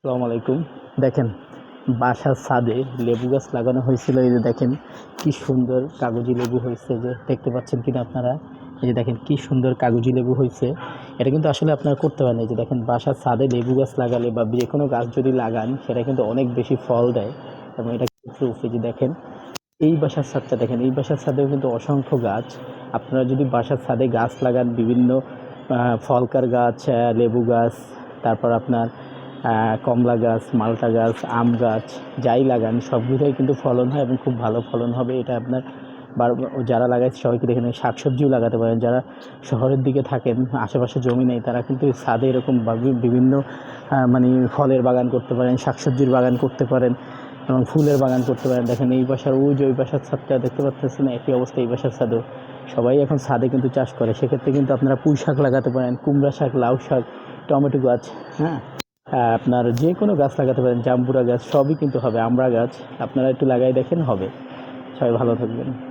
আসসালামু আলাইকুম। দেখেন, বাসার ছাদে লেবু গাছ লাগানো হয়েছিল। এই যে দেখেন, কি সুন্দর কাগজি লেবু হয়েছে যে, দেখতে পাচ্ছেন কিনা আপনারা? এই যে দেখেন, কি সুন্দর কাগজি লেবু হয়েছে। এটা কিন্তু আসলে আপনারা করতে পারেন এই যে দেখেন, বাসার ছাদে লেবু গাছ লাগালে বা যে কোনো গাছ যদি লাগান, সেটা কিন্তু অনেক বেশি ফল দেয় এবং এটা প্রুফ এই যে দেখেন, এই বাসার ছাদটা দেখেন, এই বাসার ছাদেও কিন্তু অসংখ্য গাছ। আপনারা যদি বাসার ছাদে গাছ লাগান, বিভিন্ন ফলকার গাছ লেবু গাছ, তারপর আপনার কমলা গাছ, মালটা গাছ, আম গাছ, যাই লাগান, সবগুলোই কিন্তু ফলন হয় এবং খুব ভালো ফলন হবে। এটা আপনার যারা লাগায় সবাইকে দেখে নেন শাকসবজিও লাগাতে পারেন। যারা শহরের দিকে থাকেন, আশেপাশে জমি নেই, তারা কিন্তু ছাদে এরকম বিভিন্ন মানে ফলের বাগান করতে পারেন, শাকসবজির বাগান করতে পারেন এবং ফুলের বাগান করতে পারেন। দেখেন এই বাসার ওই যে ওই বাসার ছাদটা দেখতে পাচ্ছেন একই অবস্থা এই বাসার ছাদেও। সবাই এখন ছাদে কিন্তু চাষ করে। সেক্ষেত্রে কিন্তু আপনারা পুঁই শাক লাগাতে পারেন, কুমড়া শাক, লাউ শাক, টমেটো গাছ হ্যাঁ? আপনার যে কোনো গাছ লাগাতে পারেন, জাম্বুরা গাছ, সবই কিন্তু হবে, আমরা গাছ। আপনারা একটু লাগাই দেখেন, হবে। সবাই ভালো থাকবেন।